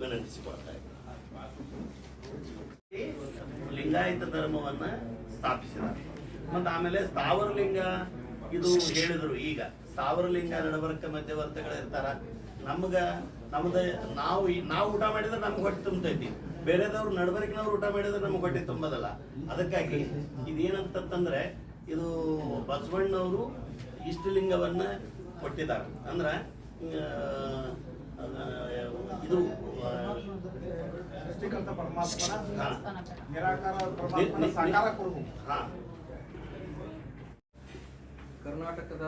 ವಿನಂತಿಸಿಕೊಳ್ತಾ ಲಿಂಗಾಯತ ಧರ್ಮವನ್ನ ಸ್ಥಾಪಿಸಿದ ಮತ್ತ ಆಮೇಲೆ ಸ್ಥಾವರಲಿಂಗ ಇದು ಹೇಳಿದ್ರು ಈಗ. ಸ್ಥಾವರಲಿಂಗ, ನಡವರ್ಕ ಮಧ್ಯವರ್ತಿಗಳು ಇರ್ತಾರ ನಮ್ಗ ನಮ್ದ ನಾವು ನಾವು ಊಟ ಮಾಡಿದ್ರೆ ನಮ್ಗೆ ಹೊಟ್ಟೆ ತುಂಬತೈತಿ. ಬೇರೆದವ್ರು ನಡವರಿಕೆನವ್ರು ಊಟ ಮಾಡಿದ್ರೆ ನಮ್ಗೆ ಹೊಟ್ಟೆ ತುಂಬದಲ್ಲ. ಅದಕ್ಕಾಗಿ ಇದೇನಂತಂದ್ರೆ ಇದು ಬಸವಣ್ಣವರು ಇಷ್ಟಲಿಂಗವನ್ನ ಕೊಟ್ಟಿದ್ದಾರೆ. ಅಂದ್ರ ಇದು ಆ, ಸೃಷ್ಟಿಕರ್ತ ಪರಮಾತ್ಮನ ಹಾ. ನಿರಾಕಾರ ಪರಮಾತ್ಮನ ಸಾಕಾರ ಕೊಡುವುದು. ಕರ್ನಾಟಕದ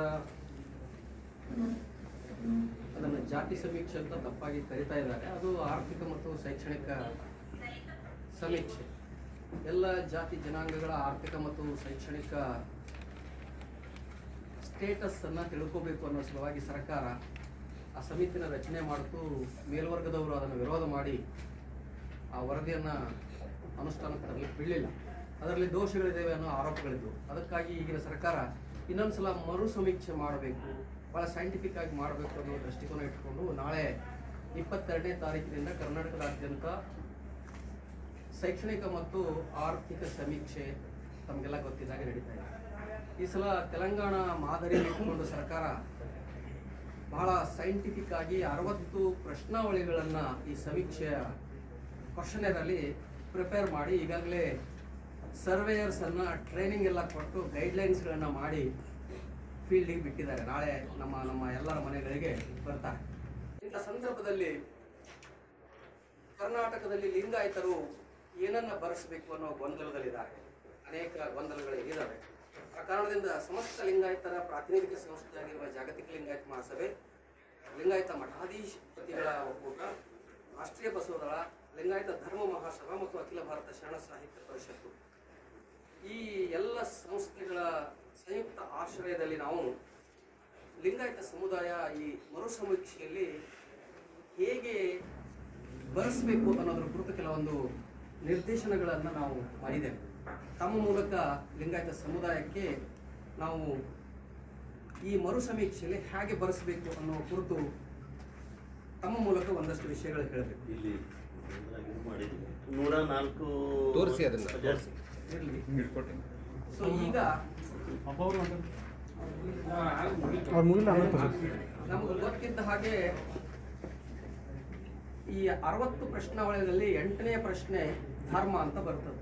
ಅದನ್ನು ಜಾತಿ ಸಮೀಕ್ಷೆ ಅಂತ ತಪ್ಪಾಗಿ ಕರಿತಾ ಇದ್ದಾರೆ. ಅದು ಆರ್ಥಿಕ ಮತ್ತು ಶೈಕ್ಷಣಿಕ ಸಮೀಕ್ಷೆ. ಎಲ್ಲ ಜಾತಿ ಜನಾಂಗಗಳ ಆರ್ಥಿಕ ಮತ್ತು ಶೈಕ್ಷಣಿಕ ಸ್ಟೇಟಸ್ ಅನ್ನ ತಿಳ್ಕೋಬೇಕು ಅನ್ನೋ ಸಲುವಾಗಿ ಸರ್ಕಾರ ಆ ಸಮಿತಿನ ರಚನೆ ಮಾಡಿತು ಮೇಲ್ವರ್ಗದವರು ಅದನ್ನು ವಿರೋಧ ಮಾಡಿ ಆ ವರದಿಯನ್ನು ಅನುಷ್ಠಾನಕ್ಕೆ ತರಲಿಕ್ಕೆ ಬಿಡಲಿಲ್ಲ. ಅದರಲ್ಲಿ ದೋಷಗಳಿದ್ದಾವೆ ಅನ್ನೋ ಆರೋಪಗಳಿದ್ದವು ಅದಕ್ಕಾಗಿ ಈಗಿನ ಸರ್ಕಾರ ಇನ್ನೊಂದ್ಸಲ ಮರು ಸಮೀಕ್ಷೆ ಮಾಡಬೇಕು ಭಾಳ ಸೈಂಟಿಫಿಕ್ ಆಗಿ ಮಾಡಬೇಕು ಅನ್ನೋ ದೃಷ್ಟಿಕೋನ ಇಟ್ಕೊಂಡು ನಾಳೆ ಇಪ್ಪತ್ತೆರಡನೇ ತಾರೀಕಿನಿಂದ ಕರ್ನಾಟಕದಾದ್ಯಂತ ಶೈಕ್ಷಣಿಕ ಮತ್ತು ಆರ್ಥಿಕ ಸಮೀಕ್ಷೆ ತಮಗೆಲ್ಲ ಗೊತ್ತಿದ್ದಾಗೆ ನಡೀತಾ ಇದೆ. ಈ ಸಲ ತೆಲಂಗಾಣ ಮಾದರಿ ಇಟ್ಟುಕೊಂಡು ಸರ್ಕಾರ ಬಹಳ ಸೈಂಟಿಫಿಕ್ ಆಗಿ ಅರವತ್ತು ಪ್ರಶ್ನಾವಳಿಗಳನ್ನು ಈ ಸಮೀಕ್ಷೆಯ ಕ್ವಶನರಲ್ಲಿ ಪ್ರಿಪೇರ್ ಮಾಡಿ ಈಗಾಗಲೇ ಸರ್ವೇಯರ್ಸನ್ನು ಟ್ರೈನಿಂಗ್ ಎಲ್ಲ ಕೊಟ್ಟು ಗೈಡ್ಲೈನ್ಸ್ಗಳನ್ನು ಮಾಡಿ ಫೀಲ್ಡಿಗೆ ಬಿಟ್ಟಿದ್ದಾರೆ. ನಾಳೆ ನಮ್ಮ ನಮ್ಮ ಎಲ್ಲರ ಮನೆಗಳಿಗೆ ಬರ್ತಾರೆ ಇಂಥ ಸಂದರ್ಭದಲ್ಲಿ ಕರ್ನಾಟಕದಲ್ಲಿ ಲಿಂಗಾಯತರು ಏನನ್ನ ಬರೆಸಬೇಕು ಅನ್ನೋ ಗೊಂದಲದಲ್ಲಿದ್ದಾರೆ. ಅನೇಕ ಗೊಂದಲಗಳು ಆ ಕಾರಣದಿಂದ ಸಮಸ್ತ ಲಿಂಗಾಯತರ ಪ್ರಾತಿನಿಧಿಕ ಸಂಸ್ಥೆಯಾಗಿರುವ ಜಾಗತಿಕ ಲಿಂಗಾಯತ ಮಹಾಸಭೆ, ಲಿಂಗಾಯತ ಮಠಾಧೀಶಪತಿಗಳ ಒಕ್ಕೂಟ, ರಾಷ್ಟ್ರೀಯ ಬಸವದಳ, ಲಿಂಗಾಯತ ಧರ್ಮ ಮಹಾಸಭಾ ಮತ್ತು ಅಖಿಲ ಭಾರತ ಶರಣ ಸಾಹಿತ್ಯ ಪರಿಷತ್ತು. ಈ ಎಲ್ಲ ಸಂಸ್ಥೆಗಳ ಸಂಯುಕ್ತ ಆಶ್ರಯದಲ್ಲಿ ನಾವು ಲಿಂಗಾಯತ ಸಮುದಾಯ ಈ ಮರು ಸಮೀಕ್ಷೆಯಲ್ಲಿ ಹೇಗೆ ಬರೆಸಬೇಕು ಅನ್ನೋದ್ರ ಕುರಿತು ಕೆಲವೊಂದು ನಿರ್ದೇಶನಗಳನ್ನು ನಾವು ಮಾಡಿದ್ದೇವೆ. ತಮ್ಮ ಮೂಲಕ ಲಿಂಗಾಯತ ಸಮುದಾಯಕ್ಕೆ ನಾವು ಈ ಮರು ಸಮೀಕ್ಷೆಯಲ್ಲಿ ಹೇಗೆ ಬರೆಸಬೇಕು ಅನ್ನೋ ಕುರಿತು ತಮ್ಮ ಮೂಲಕ ಒಂದಷ್ಟು ವಿಷಯಗಳು ಹೇಳಬೇಕು. ಇಲ್ಲಿ. ನೂರ ನಾಲ್ಕು ತೋರಿಸಿ ಅದನ್ನ, ಸೊ ಈಗ ನಮಗೆ ಗೊತ್ತಿದ್ದ ಹಾಗೆ ಈ ಅರವತ್ತು ಪ್ರಶ್ನಾವಳಿಗಳಲ್ಲಿ ಎಂಟನೇ ಪ್ರಶ್ನೆ ಧರ್ಮ ಅಂತ ಬರ್ತದೆ.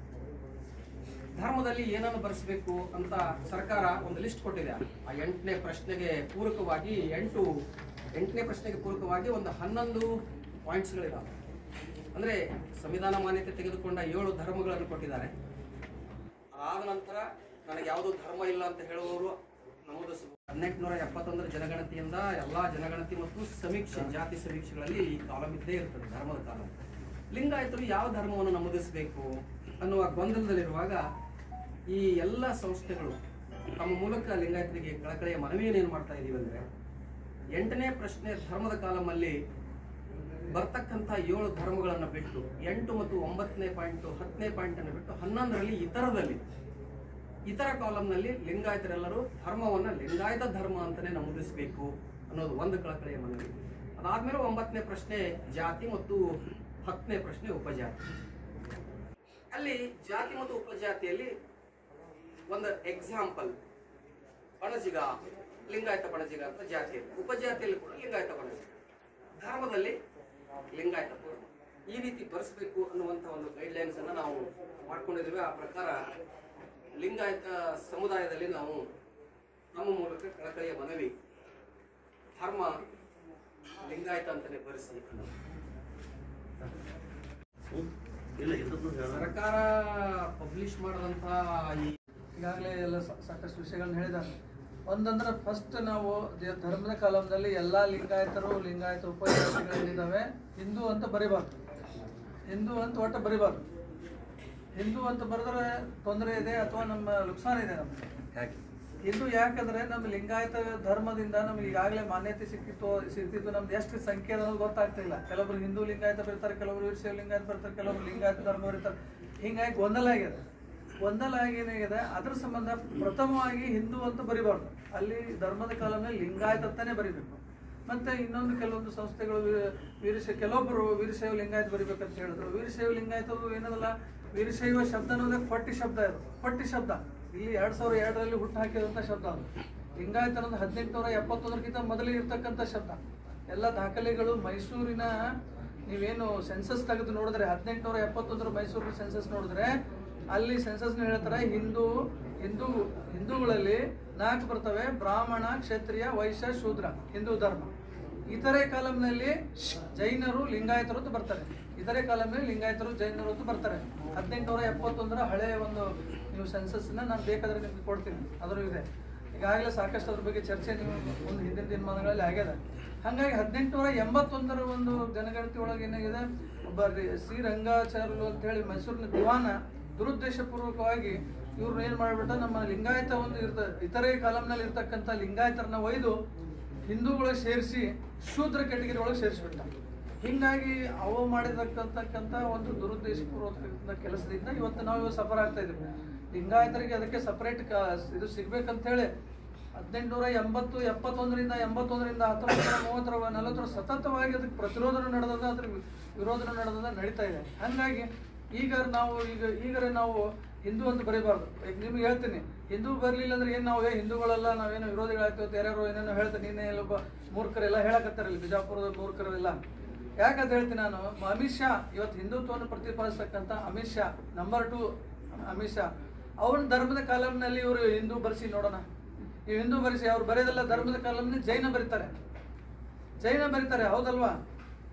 ಧರ್ಮದಲ್ಲಿ ಏನನ್ನು ಬರೆಸಬೇಕು ಅಂತ ಸರ್ಕಾರ ಒಂದು ಲಿಸ್ಟ್ ಕೊಟ್ಟಿದೆ. ಆ ಎಂಟನೇ ಪ್ರಶ್ನೆಗೆ ಪೂರಕವಾಗಿ ಎಂಟು, ಎಂಟನೇ ಪ್ರಶ್ನೆಗೆ ಪೂರಕವಾಗಿ ಒಂದು ಹನ್ನೊಂದು ಪಾಯಿಂಟ್ಸ್ಗಳಿದ್ದಾವೆ ಅಂದರೆ ಸಂವಿಧಾನ ಮಾನ್ಯತೆ ತೆಗೆದುಕೊಂಡ ಏಳು ಧರ್ಮಗಳನ್ನು ಕೊಟ್ಟಿದ್ದಾರೆ. ಆದ ನಂತರ ನನಗೆ ಯಾವುದೋ ಧರ್ಮ ಇಲ್ಲ ಅಂತ ಹೇಳುವವರು ನಮೂದಿಸಬಹುದು ಹದಿನೆಂಟುನೂರ ಎಪ್ಪತ್ತೊಂದರ ಜನಗಣತಿಯಿಂದ ಎಲ್ಲ ಜನಗಣತಿ ಮತ್ತು ಸಮೀಕ್ಷೆ, ಜಾತಿ ಸಮೀಕ್ಷೆಗಳಲ್ಲಿ ಈ ಕಾಲಂ ಇದ್ದೇ ಇರ್ತದೆ, ಧರ್ಮದ ಕಾಲಂ. ಲಿಂಗಾಯತರು ಯಾವ ಧರ್ಮವನ್ನು ನಮೂದಿಸಬೇಕು ಅನ್ನುವ ಗೊಂದಲದಲ್ಲಿರುವಾಗ ಈ ಎಲ್ಲ ಸಂಸ್ಥೆಗಳು ತಮ್ಮ ಮೂಲಕ ಲಿಂಗಾಯತರಿಗೆ ಕಳಕಳಿಯ ಮನವಿಯನ್ನು ಏನು ಮಾಡ್ತಾ ಇದೀವಿ ಅಂದರೆ ಎಂಟನೇ ಪ್ರಶ್ನೆ ಧರ್ಮದ ಕಾಲಮಲ್ಲಿ ಬರ್ತಕ್ಕಂಥ ಏಳು ಧರ್ಮಗಳನ್ನು ಬಿಟ್ಟು ಎಂಟು ಮತ್ತು ಒಂಬತ್ತನೇ ಪಾಯಿಂಟ್, ಹತ್ತನೇ ಪಾಯಿಂಟ್ ಅನ್ನು ಬಿಟ್ಟು ಹನ್ನೊಂದರಲ್ಲಿ ಇತರದಲ್ಲಿ, ಇತರ ಕಾಲಂನಲ್ಲಿ ಲಿಂಗಾಯತರೆಲ್ಲರೂ ಧರ್ಮವನ್ನು ಲಿಂಗಾಯತ ಧರ್ಮ ಅಂತಲೇ ನಮೂದಿಸಬೇಕು ಅನ್ನೋದು ಒಂದು ಕಳಕಳಿಯ ಮನವಿ. ಅದಾದ್ಮೇಲೆ ಒಂಬತ್ತನೇ ಪ್ರಶ್ನೆ ಜಾತಿ ಮತ್ತು ಹತ್ತನೇ ಪ್ರಶ್ನೆ ಉಪಜಾತಿ. ಅಲ್ಲಿ ಜಾತಿ ಮತ್ತು ಉಪಜಾತಿಯಲ್ಲಿ ಒಂದು ಎಕ್ಸಾಂಪಲ್ ಪಣಜಿಗ ಲಿಂಗಾಯತ ಪಣಜಿಗ ಅಂತ ಜಾತಿಯಲ್ಲಿ. ಉಪಜಾತಿಯಲ್ಲಿ ಕೂಡ ಲಿಂಗಾಯತ ಪಣಜಿಗ ಧರ್ಮದಲ್ಲಿ ಲಿಂಗಾಯತ ಪೂರ್ಣ ಈ ರೀತಿ ಬರೆಸಬೇಕು ಅನ್ನುವಂಥ ಒಂದು ಗೈಡ್ಲೈನ್ಸ್ ಅನ್ನು ನಾವು ಮಾಡ್ಕೊಂಡಿದ್ದೇವೆ. ಆ ಪ್ರಕಾರ ಲಿಂಗಾಯತ ಸಮುದಾಯದಲ್ಲಿ ನಾವು ನಮ್ಮ ಮೂಲಕ ಕಳಕಳಿಯ ಮನವಿ ಧರ್ಮ ಲಿಂಗಾಯತ ಅಂತಲೇ ಬರೆಸಿ ಸರ್ಕಾರ ಪಬ್ಲಿಷ್ ಮಾಡಿದಂಥ ಈ ಈಗಾಗಲೇ ಎಲ್ಲ ಸಾಕಷ್ಟು ವಿಷಯಗಳನ್ನ ಹೇಳಿದ್ದಾರೆ. ಒಂದಂದ್ರೆ ಫಸ್ಟ್ ನಾವು ಧರ್ಮದ ಕಾಲಂನಲ್ಲಿ ಎಲ್ಲ ಲಿಂಗಾಯತರು ಲಿಂಗಾಯತ ಉಪಜಾತಿಗಳಿದ್ದಾವೆ ಹಿಂದೂ ಅಂತ ಬರಿಬಾರ್ದು. ಹಿಂದೂ ಅಂತ ಒಟ್ಟು ಬರಿಬಾರ್ದು. ಹಿಂದೂ ಅಂತ ಬರೆದ್ರೆ ತೊಂದರೆ ಇದೆ ಅಥವಾ ನಮ್ಮ ನುಕ್ಸಾನ ಇದೆ ನಮಗೆ. ಯಾಕೆ? ಹಿಂದೂ ಯಾಕಂದ್ರೆ ನಮ್ಮ ಲಿಂಗಾಯತ ಧರ್ಮದಿಂದ ನಮ್ಗೆ ಈಗಾಗಲೇ ಮಾನ್ಯತೆ ಸಿಕ್ಕಿತ್ತು ಸಿಕ್ತಿತ್ತು ನಮ್ದು ಎಷ್ಟು ಸಂಖ್ಯೆ ಅನ್ನೋದು ಗೊತ್ತಾಗ್ತಿಲ್ಲ. ಕೆಲವರು ಹಿಂದೂ ಲಿಂಗಾಯತ ಬರ್ತಾರೆ ಕೆಲವರು ವೀರಶೈವ ಲಿಂಗಾಯತ ಬರ್ತಾರೆ ಕೆಲವರು ಲಿಂಗಾಯತ ಧರ್ಮ ಇರ್ತಾರೆ. ಹಿಂಗಾಗಿ ಗೊಂದಲ ಆಗಿದೆ. ಏನಾಗಿದೆ ಅದ್ರ ಸಂಬಂಧ ಪ್ರಥಮವಾಗಿ ಹಿಂದೂ ಅಂತ ಬರಿಬಾರ್ದು. ಅಲ್ಲಿ ಧರ್ಮದ ಕಾಲದಲ್ಲಿ ಲಿಂಗಾಯತ ಅಂತಾನೆ ಬರಿಬೇಕು. ಮತ್ತೆ ಇನ್ನೊಂದು ಕೆಲವೊಂದು ಸಂಸ್ಥೆಗಳು ವೀರಶೈ ಕೆಲವೊಬ್ಬರು ವೀರಶೈವ ಲಿಂಗಾಯತ ಬರಿಬೇಕಂತ ಹೇಳಿದ್ರು. ವೀರಶೈವ ಲಿಂಗಾಯತರು ಏನದಲ್ಲ, ವೀರಶೈವ ಶಬ್ದ ಅನ್ನೋದೇ ಪಟ್ಟಿ ಶಬ್ದ ಇದು ಪಟ್ಟಿ ಶಬ್ದ. ಇಲ್ಲಿ ಎರಡ್ ಸಾವಿರ ಎರಡರಲ್ಲಿ ಹುಟ್ಟು ಹಾಕಿದಂಥ ಶಬ್ದ ಅದು. ಲಿಂಗಾಯತ ಅನ್ನೋದು ಹದಿನೆಂಟುನೂರ ಎಪ್ಪತ್ತೊಂದರಕ್ಕಿಂತ ಮೊದಲೇ ಇರ್ತಕ್ಕಂಥ ಶಬ್ದ. ಎಲ್ಲ ದಾಖಲೆಗಳು ಮೈಸೂರಿನ, ನೀವೇನು ಸೆನ್ಸಸ್ ತೆಗೆದು ನೋಡಿದ್ರೆ, ಹದಿನೆಂಟುನೂರ ಎಪ್ಪತ್ತೊಂದರ ಮೈಸೂರಿನ ಸೆನ್ಸಸ್ ನೋಡಿದ್ರೆ ಅಲ್ಲಿ ಸೆನ್ಸಸ್ನ ಹೇಳ್ತಾರೆ, ಹಿಂದೂ ಹಿಂದೂ, ಹಿಂದೂಗಳಲ್ಲಿ ನಾಲ್ಕು ಬರ್ತವೆ, ಬ್ರಾಹ್ಮಣ, ಕ್ಷತ್ರಿಯ, ವೈಶ್ಯ, ಶೂದ್ರ, ಹಿಂದೂ ಧರ್ಮ. ಇತರೆ ಕಾಲಂನಲ್ಲಿ ಜೈನರು, ಲಿಂಗಾಯತರು ಬರ್ತಾರೆ. ಇತರೆ ಕಾಲಂನಲ್ಲಿ ಲಿಂಗಾಯತರು, ಜೈನರು ಅಂತ ಬರ್ತಾರೆ. ಹದಿನೆಂಟುನೂರ ಎಪ್ಪತ್ತೊಂದರ ಹಳೆಯ ಒಂದು ನೀವು ಸೆನ್ಸಸ್ನ ನಾನು ಬೇಕಾದರೆ ನಿಮ್ಗೆ ಕೊಡ್ತೀನಿ. ಅದರೂ ಇದೆ. ಈಗಾಗಲೇ ಸಾಕಷ್ಟು ಅದ್ರ ಬಗ್ಗೆ ಚರ್ಚೆ ನೀವು ಒಂದು ಹಿಂದಿನ ದಿನಮಾನಗಳಲ್ಲಿ ಆಗ್ಯದ. ಹಾಗಾಗಿ ಹದಿನೆಂಟುನೂರ ಎಂಬತ್ತೊಂದರ ಒಂದು ಜನಗಣತಿ ಒಳಗೆ ಏನಾಗಿದೆ? ಒಬ್ಬ ಶ್ರೀರಂಗಾಚಾರ್ಯರು ಶ್ರೀ ರಂಗಾಚಾರ್ಯರು ಅಂತ ಹೇಳಿ ಮೈಸೂರಿನ ದಿವಾನ ದುರುದ್ದೇಶಪೂರ್ವಕವಾಗಿ ಇವ್ರನ್ನ ಏನ್ ಮಾಡ್ಬಿಟ್ಟ, ನಮ್ಮ ಲಿಂಗಾಯತ ಒಂದು ಇರ್ತ, ಇತರೆ ಕಾಲಂನಲ್ಲಿ ಇರ್ತಕ್ಕಂಥ ಲಿಂಗಾಯತರನ್ನ ಒಯ್ದು ಹಿಂದೂಗಳಿಗೆ ಸೇರಿಸಿ ಶೂದ್ರ ಕೆಟಗರಿ ಒಳಗೆ ಸೇರಿಸ್ಬಿಟ್ಟ. ಹಿಂಗಾಗಿ ಅವು ಮಾಡಿರ್ತಕ್ಕಂಥ ಒಂದು ದುರುದ್ದೇಶಪೂರ್ವಕ ಕೆಲಸದಿಂದ ಇವತ್ತು ನಾವು ಇವತ್ತು ಸಫರ್ ಆಗ್ತಾ ಇದ್ದೀವಿ ಲಿಂಗಾಯತರಿಗೆ ಅದಕ್ಕೆ ಸಪರೇಟ್ ಇದು ಸಿಗ್ಬೇಕಂತ ಹೇಳಿ ಹದಿನೆಂಟುನೂರ ಎಂಬತ್ತು, ಎಪ್ಪತ್ತೊಂದರಿಂದ ಎಂಬತ್ತೊಂದರಿಂದ ಹತ್ತೊಂಬತ್ತು ಮೂವತ್ತರ, ನಲವತ್ತರ ಸತತವಾಗಿ ಅದಕ್ಕೆ ಪ್ರತಿರೋಧನ ನಡೆದದ ಅದ್ರ ವಿರೋಧನ ನಡೆದದ ನಡೀತಾ ಇದೆ. ಹಾಗಾಗಿ ಈಗ ನಾವು, ಈಗ, ಈಗರೆ ನಾವು ಹಿಂದೂ ಅಂತ ಬರೀಬಾರ್ದು. ಈಗ ನಿಮ್ಗೆ ಹೇಳ್ತೀನಿ, ಹಿಂದೂ ಬರಲಿಲ್ಲ ಅಂದ್ರೆ ಏನು ನಾವು ಹಿಂದೂಗಳೆಲ್ಲ ನಾವೇನು ವಿರೋಧಿಗಳಾಗ್ತೀವಿ ಯಾರ್ಯಾರು ಏನೇನೋ ಹೇಳ್ತಾರೆ ನೀನೇ ಎಲ್ಲೊಬ್ಬ ಮೂರ್ಖರೆಲ್ಲ ಹೇಳಕತ್ತಾರಲ್ಲ, ಬಿಜಾಪುರದ ಮೂರ್ಖರೆಲ್ಲ. ಯಾಕಂತ ಹೇಳ್ತೀನಿ ನಾನು ಅಮಿತ್ ಶಾ, ಇವತ್ತು ಹಿಂದುತ್ವವನ್ನು ಪ್ರತಿಪಾದಿಸ್ತಕ್ಕಂಥ ಅಮಿತ್ ಶಾ ನಂಬರ್ ಟು ಅಮಿತ್ ಶಾ, ಅವನ ಧರ್ಮದ ಕಾಲಂನಲ್ಲಿ ಇವರು ಹಿಂದೂ ಬರೆಸಿ ನೋಡೋಣ. ಈ ಹಿಂದೂ ಬರೆಸಿ, ಅವ್ರು ಬರೆಯೋದಲ್ಲ ಧರ್ಮದ ಕಾಲಂನಲ್ಲಿ ಜೈನ ಬರೀತಾರೆ. ಜೈನ ಬರೀತಾರೆ, ಹೌದಲ್ವಾ?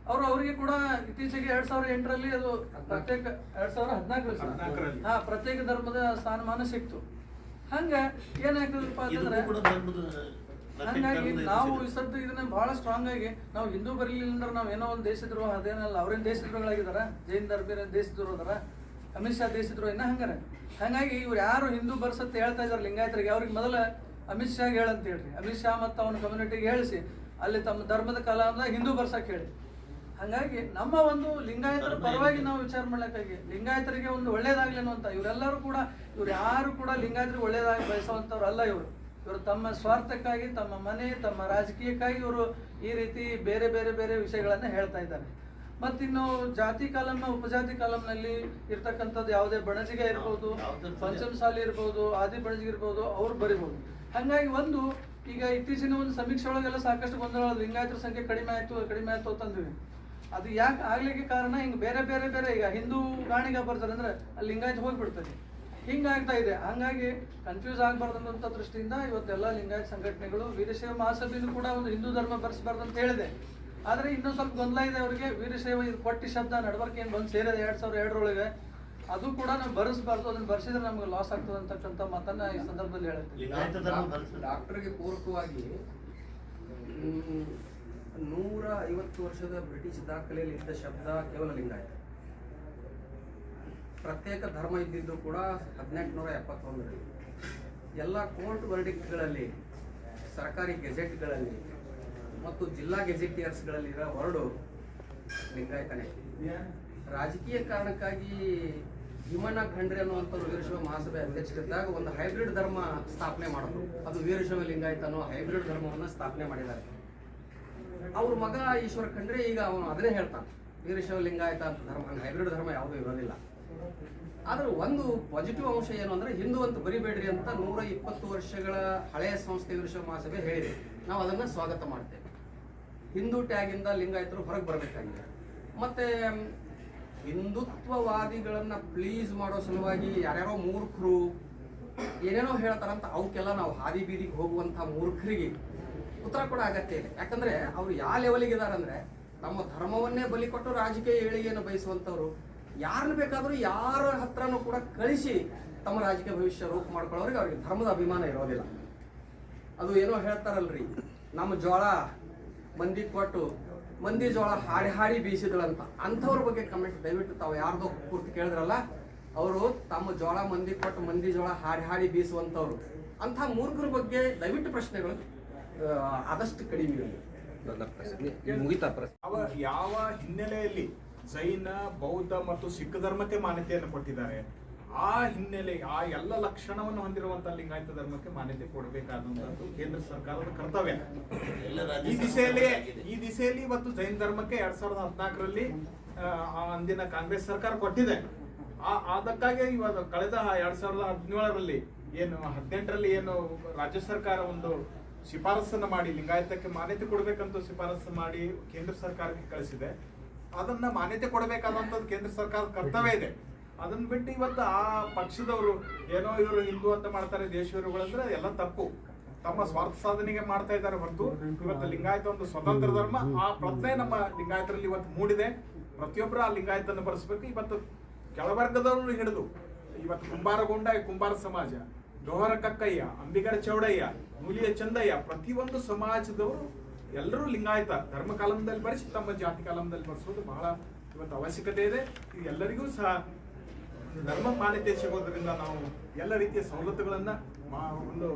ಅವರು ಅವರಿಗೆ ಕೂಡ ಇತ್ತೀಚೆಗೆ ಎರಡ್ ಸಾವಿರದ ಎಂಟರಲ್ಲಿ ಅದು ಪ್ರತ್ಯೇಕ ಎರಡ್ ಸಾವಿರದ ಹದಿನಾಲ್ಕರಲ್ಲಿ. ಹಾ ಪ್ರತ್ಯೇಕ ಧರ್ಮದ ಸ್ಥಾನಮಾನ ಸಿಕ್ತು. ಹಂಗ ಏನಾಗ್ತದಪ್ಪ ಅಂತಂದ್ರೆ ಹಂಗಾಗಿ ನಾವು ಈ ಸದ್ದು ಇದನ್ನ ಬಹಳ ಸ್ಟ್ರಾಂಗ್ ಆಗಿ ನಾವು ಹಿಂದೂ ಬರಲಿಲ್ಲ ಅಂದ್ರೆ ನಾವು ಏನೋ ಒಂದು ದೇಶದ್ರೋಹ ಅದೇನಲ್ಲ ಅವ್ರೇನ್ ದೇಶದ್ರೋಹಗಳಾಗಿದಾರ ಜೈನ್ ಧರ್ಮ ದೇಶದ್ರೋಹ ಅದಾರ? ಅಮಿತ್ ಶಾ ದೇಶದ್ರೋಹ ಇನ್ನ ಹಂಗಾರ ಹಂಗಾಗಿ ಇವ್ರು ಯಾರು ಹಿಂದೂ ಬರ್ಸತ್ ಹೇಳ್ತಾ ಇದಾರೆ ಲಿಂಗಾಯತರಿಗೆ ಅವ್ರಿಗೆ ಮೊದಲ ಅಮಿತ್ ಶಾ ಹೇಳಂತ ಹೇಳ್ರಿ. ಅಮಿತ್ ಶಾ ಮತ್ತು ಅವನ ಕಮ್ಯುನಿಟಿಗೆ ಹೇಳಿಸಿ ಅಲ್ಲಿ ತಮ್ಮ ಧರ್ಮದ ಕಾಲಂದಾಗ ಹಿಂದೂ ಬರ್ಸಕ್ ಹೇಳಿ. ಹಂಗಾಗಿ ನಮ್ಮ ಒಂದು ಲಿಂಗಾಯತರ ಪರವಾಗಿ ನಾವು ವಿಚಾರ ಮಾಡ್ಲಿಕ್ಕಾಗಿ. ಲಿಂಗಾಯತರಿಗೆ ಒಂದು ಒಳ್ಳೇದಾಗ್ಲೇನು ಅಂತ ಇವರೆಲ್ಲರೂ ಕೂಡ ಇವ್ರು ಯಾರು ಕೂಡ ಲಿಂಗಾಯತರಿಗೆ ಒಳ್ಳೇದಾಗಿ ಬಯಸುವಂತವ್ರು ಅಲ್ಲ ಇವರು. ಇವರು ತಮ್ಮ ಸ್ವಾರ್ಥಕ್ಕಾಗಿ ತಮ್ಮ ಮನೆ ತಮ್ಮ ರಾಜಕೀಯಕ್ಕಾಗಿ ಇವರು ಈ ರೀತಿ ಬೇರೆ ಬೇರೆ ಬೇರೆ ವಿಷಯಗಳನ್ನ ಹೇಳ್ತಾ ಇದ್ದಾರೆ. ಮತ್ತಿನ್ನು ಜಾತಿ ಕಾಲಂ ಉಪಜಾತಿ ಕಾಲಂನಲ್ಲಿ ಇರ್ತಕ್ಕಂಥದ್ದು ಯಾವುದೇ ಬಣಜಿಗೆ ಇರ್ಬೋದು ಪಂಚಮ ಸಾಲಿ ಇರ್ಬೋದು ಆದಿ ಬಣಜಿಗೆ ಇರ್ಬೋದು ಅವ್ರು ಬರಿಬೋದು. ಹಂಗಾಗಿ ಒಂದು ಈಗ ಇತ್ತೀಚಿನ ಒಂದು ಸಮೀಕ್ಷೆ ಒಳಗೆಲ್ಲ ಸಾಕಷ್ಟು ಗೊಂದಲ ಲಿಂಗಾಯತರ ಸಂಖ್ಯೆ ಕಡಿಮೆ ಆಯ್ತು ಕಡಿಮೆ ಆಯ್ತು ಅಂತಂದ್ವಿ ಅದು ಯಾಕೆ ಆಗ್ಲಿಕ್ಕೆ ಕಾರಣ? ಹಿಂಗೆ ಬೇರೆ ಬೇರೆ ಬೇರೆ ಈಗ ಹಿಂದೂ ಗಾಣಿಗ ಬರ್ತಾರೆ ಅಂದ್ರೆ ಅಲ್ಲಿ ಲಿಂಗಾಯತ್ ಹೋಗ್ಬಿಡ್ತದೆ. ಹಿಂಗಾಗ್ತಾ ಇದೆ. ಹಂಗಾಗಿ ಕನ್ಫ್ಯೂಸ್ ಆಗಬಾರ್ದು ಅನ್ನೋಂಥ ದೃಷ್ಟಿಯಿಂದ ಇವತ್ತೆಲ್ಲ ಲಿಂಗಾಯತ್ ಸಂಘಟನೆಗಳು ವೀರಶೈವ ಮಹಾಸಭೆಯೂ ಕೂಡ ಒಂದು ಹಿಂದೂ ಧರ್ಮ ಬರ್ಸಬಾರ್ದು ಅಂತ ಹೇಳಿದೆ. ಆದರೆ ಇನ್ನೂ ಸ್ವಲ್ಪ ಗೊಂದಲ ಇದೆ ಅವರಿಗೆ. ವೀರಶೈವ ಇದು ಕೊಟ್ಟಿ ಶಬ್ದ ನಡವರ್ಕೆ ಏನು ಬಂದು ಸೇರಿದೆ ಎರಡು ಸಾವಿರದ ಎರಡರೊಳಗೆ. ಅದು ಕೂಡ ನಾವು ಬರೆಸಬಾರ್ದು. ಅದನ್ನ ಬರ್ಸಿದ್ರೆ ನಮ್ಗೆ ಲಾಸ್ ಆಗ್ತದೆ ಅಂತಕ್ಕಂಥ ಮಾತನ್ನ ಈ ಸಂದರ್ಭದಲ್ಲಿ ಹೇಳುತ್ತೆ. ಲಿಂಗಾಯತ ಧರ್ಮ ಬರೆಸ ಡಾಕ್ಟರ್ಗೆ ಪೂರಕವಾಗಿ ಐವತ್ತು ವರ್ಷದ ಬ್ರಿಟಿಷ್ ದಾಖಲೆಯಲ್ಲಿ ಇದ್ದ ಶಬ್ದ ಕೇವಲ ಲಿಂಗಾಯತ ಪ್ರತ್ಯೇಕ ಧರ್ಮ ಇದ್ದಿದ್ದು ಕೂಡ ಹದಿನೆಂಟುನೂರ ಎಪ್ಪತ್ತೊಂದರಲ್ಲಿ. ಎಲ್ಲ ಕೋರ್ಟ್ ವರ್ಡಿಕ್ಟ್ಗಳಲ್ಲಿ, ಸರ್ಕಾರಿ ಗೆಜೆಟ್ಗಳಲ್ಲಿ ಮತ್ತು ಜಿಲ್ಲಾ ಗೆಜೆಟಿಯರ್ಸ್ಗಳಲ್ಲಿರೋ ಹೊರಡು ಲಿಂಗಾಯತನೇ ರಾಜಕೀಯ ಕಾರಣಕ್ಕಾಗಿ ಭೀಮಣ್ಣ ಖಂಡ್ರೆ ಅನ್ನುವಂಥವ್ರು ವೀರಶೈವ ಮಹಾಸಭೆ ಅಧ್ಯಕ್ಷರಿದ್ದಾಗ ಒಂದು ಹೈಬ್ರಿಡ್ ಧರ್ಮ ಸ್ಥಾಪನೆ ಮಾಡಿದ್ರು. ಅದು ವೀರಶೈವ ಲಿಂಗಾಯತ ಅನ್ನೋ ಹೈಬ್ರಿಡ್ ಧರ್ಮವನ್ನು ಸ್ಥಾಪನೆ ಮಾಡಿದ್ದಾರೆ. ಅವ್ರ ಮಗ ಈಶ್ವರ ಖಂಡ್ರೆ ಈಗ ಅವನು ಅದನ್ನೇ ಹೇಳ್ತಾನೆ. ವೀರಶೈವ ಲಿಂಗಾಯತ ಅಂತ ಧರ್ಮ ಹೈಬ್ರಿಡ್ ಧರ್ಮ ಯಾವುದೂ ಇರೋದಿಲ್ಲ. ಆದ್ರೆ ಒಂದು ಪಾಸಿಟಿವ್ ಅಂಶ ಏನು ಅಂದ್ರೆ ಹಿಂದೂ ಅಂತ ಬರಿಬೇಡ್ರಿ ಅಂತ ನೂರ ಇಪ್ಪತ್ತು ವರ್ಷಗಳ ಹಳೆಯ ಸಂಸ್ಥೆ ವೀರಶೈವ ಮಹಾಸಭೆ ಹೇಳಿದೆ. ನಾವು ಅದನ್ನ ಸ್ವಾಗತ ಮಾಡ್ತೇವೆ. ಹಿಂದೂ ಟ್ಯಾಗಿಂದ ಲಿಂಗಾಯತರು ಹೊರಗೆ ಬರಬೇಕಾಗಿದೆ. ಮತ್ತೆ ಹಿಂದುತ್ವವಾದಿಗಳನ್ನ ಪ್ಲೀಸ್ ಮಾಡೋ ಸಲುವಾಗಿ ಯಾರ್ಯಾರೋ ಮೂರ್ಖರು ಏನೇನೋ ಹೇಳ್ತಾರಂತ ಅವಕ್ಕೆಲ್ಲ ನಾವು ಹಾದಿ ಬೀದಿಗೆ ಹೋಗುವಂಥ ಮೂರ್ಖರಿಗೆ ಉತ್ತರ ಕೂಡ ಅಗತ್ಯ ಇದೆ. ಯಾಕಂದ್ರೆ ಅವ್ರು ಯಾವ ಲೆವೆಲಿಗೆ ಇದಾರೆ ಅಂದ್ರೆ ನಮ್ಮ ಧರ್ಮವನ್ನೇ ಬಲಿ ಕೊಟ್ಟು ರಾಜಕೀಯ ಏಳಿಗೆಯನ್ನು ಬಯಸುವಂಥವ್ರು ಯಾರನ್ನ ಬೇಕಾದ್ರೂ ಯಾರ ಹತ್ರನೂ ಕೂಡ ಕಳಿಸಿ ತಮ್ಮ ರಾಜಕೀಯ ಭವಿಷ್ಯ ರೂಪ ಮಾಡ್ಕೊಳ್ಳೋರಿಗೆ ಅವ್ರಿಗೆ ಧರ್ಮದ ಅಭಿಮಾನ ಇರೋದಿಲ್ಲ. ಅದು ಏನೋ ಹೇಳ್ತಾರಲ್ರಿ, ನಮ್ಮ ಜೋಳ ಮಂದಿ ಕೊಟ್ಟು ಮಂದಿ ಜೋಳ ಹಾಡಿ ಹಾಡಿ ಬೀಸಿದಳಂತ. ಅಂಥವ್ರ ಬಗ್ಗೆ ಕಮೆಂಟ್ ದಯವಿಟ್ಟು ತಾವು ಯಾರ್ದೋ ಕೂರ್ತು ಕೇಳಿದ್ರಲ್ಲ, ಅವರು ತಮ್ಮ ಜೋಳ ಮಂದಿ ಕೊಟ್ಟು ಮಂದಿ ಜೋಳ ಹಾಡಿ ಹಾಡಿ ಬೀಸುವಂಥವ್ರು. ಅಂಥ ಮೂರ್ಖರ ಬಗ್ಗೆ ದಯವಿಟ್ಟು ಪ್ರಶ್ನೆಗಳು. ಆದಷ್ಟು ಕಡಿಮೆ ಮುಗಿತಾ ಪ್ರಶ್ನೆ. ಯಾವ ಯಾವ ಹಿನ್ನೆಲೆಯಲ್ಲಿ ಜೈನ ಬೌದ್ಧ ಮತ್ತು ಸಿಖ್ ಧರ್ಮಕ್ಕೆ ಮಾನ್ಯತೆಯನ್ನು ಕೊಟ್ಟಿದ್ದಾರೆ ಆ ಹಿನ್ನೆಲೆ ಆ ಎಲ್ಲ ಲಕ್ಷಣವನ್ನು ಹೊಂದಿರುವಂತಹ ಲಿಂಗಾಯತ ಧರ್ಮಕ್ಕೆ ಮಾನ್ಯತೆ ಕೊಡಬೇಕಾದಂತದ್ದು ಕೇಂದ್ರ ಸರ್ಕಾರದ ಕರ್ತವ್ಯ. ಈ ದಿಸೆಯಲ್ಲಿ ಈ ದಿಸೆಯಲ್ಲಿ ಇವತ್ತು ಜೈನ ಧರ್ಮಕ್ಕೆ ಎರಡ್ ಸಾವಿರದ ಹದಿನಾಲ್ಕರಲ್ಲಿ ಅಂದಿನ ಕಾಂಗ್ರೆಸ್ ಸರ್ಕಾರ ಕೊಟ್ಟಿದೆ. ಆ ಅದಕ್ಕಾಗಿ ಇವಾಗ ಕಳೆದ ಎರಡ್ ಸಾವಿರದ ಹದಿನೇಳರಲ್ಲಿ ಏನು ಹದಿನೆಂಟರಲ್ಲಿ ಏನು ರಾಜ್ಯ ಸರ್ಕಾರ ಒಂದು ಶಿಫಾರಸನ್ನ ಮಾಡಿ, ಲಿಂಗಾಯತಕ್ಕೆ ಮಾನ್ಯತೆ ಕೊಡಬೇಕಂತ ಶಿಫಾರಸು ಮಾಡಿ ಕೇಂದ್ರ ಸರ್ಕಾರಕ್ಕೆ ಕಳಿಸಿದೆ. ಅದನ್ನ ಮಾನ್ಯತೆ ಕೊಡಬೇಕಾದಂಥದ್ದು ಕೇಂದ್ರ ಸರ್ಕಾರದ ಕರ್ತವ್ಯ ಇದೆ. ಅದನ್ನ ಬಿಟ್ಟು ಇವತ್ತು ಆ ಪಕ್ಷದವರು ಏನೋ ಇವರು ಹಿಂದೂ ಅಂತ ಮಾಡ್ತಾರೆ ದೇಶವರುಗಳಂದ್ರೆ ಎಲ್ಲ ತಪ್ಪು. ತಮ್ಮ ಸ್ವಾರ್ಥ ಸಾಧನೆಗೆ ಮಾಡ್ತಾ ಇದ್ದಾರೆ ಹೊರತು ಇವತ್ತು ಲಿಂಗಾಯತ ಒಂದು ಸ್ವತಂತ್ರ ಧರ್ಮ. ಆ ಪ್ರಜ್ಞೆ ನಮ್ಮ ಲಿಂಗಾಯತರಲ್ಲಿ ಇವತ್ತು ಮೂಡಿದೆ. ಪ್ರತಿಯೊಬ್ಬರು ಆ ಲಿಂಗಾಯತನ್ನು ಬರೆಸ್ಬೇಕು. ಇವತ್ತು ಕೆಳವರ್ಗದವರು ಹಿಡಿದು, ಇವತ್ತು ಕುಂಬಾರಗೊಂಡ ಕುಂಬಾರ ಸಮಾಜ ಜೋಹರ ಕಕ್ಕಯ್ಯ ಅಂಬಿಗರ ಚೌಡಯ್ಯ ನೂಲಿಯ ಚಂದಯ್ಯ, ಪ್ರತಿಯೊಂದು ಸಮಾಜದವರು ಎಲ್ಲರೂ ಲಿಂಗಾಯತ. ಧರ್ಮ ಕಾಲಮದಲ್ಲಿ ಬರೆಸಿ, ತಮ್ಮ ಜಾತಿ ಕಾಲಮದಲ್ಲಿ ಬರೆಸೋದು ಬಹಳ ಇವತ್ತು ಅವಶ್ಯಕತೆ ಇದೆ. ಇದು ಎಲ್ಲರಿಗೂ ಸಹ ಧರ್ಮ ಮಾನ್ಯತೆ ಸಿಗೋದ್ರಿಂದ ನಾವು ಎಲ್ಲ ರೀತಿಯ ಸವಲತ್ತುಗಳನ್ನು ಒಂದು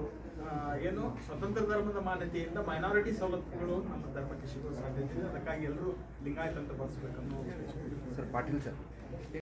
ಏನು ಸ್ವತಂತ್ರ ಧರ್ಮದ ಮಾನ್ಯತೆಯಿಂದ ಮೈನಾರಿಟಿ ಸವಲತ್ತುಗಳು ನಮ್ಮ ಧರ್ಮಕ್ಕೆ ಸಿಗೋ ಸಾಧ್ಯತೆ ಇದೆ. ಅದಕ್ಕಾಗಿ ಎಲ್ಲರೂ ಲಿಂಗಾಯತ ಅಂತ ಬಳಸಬೇಕನ್ನೋ ಸರ್, ಪಾಟೀಲ್ ಸರ್.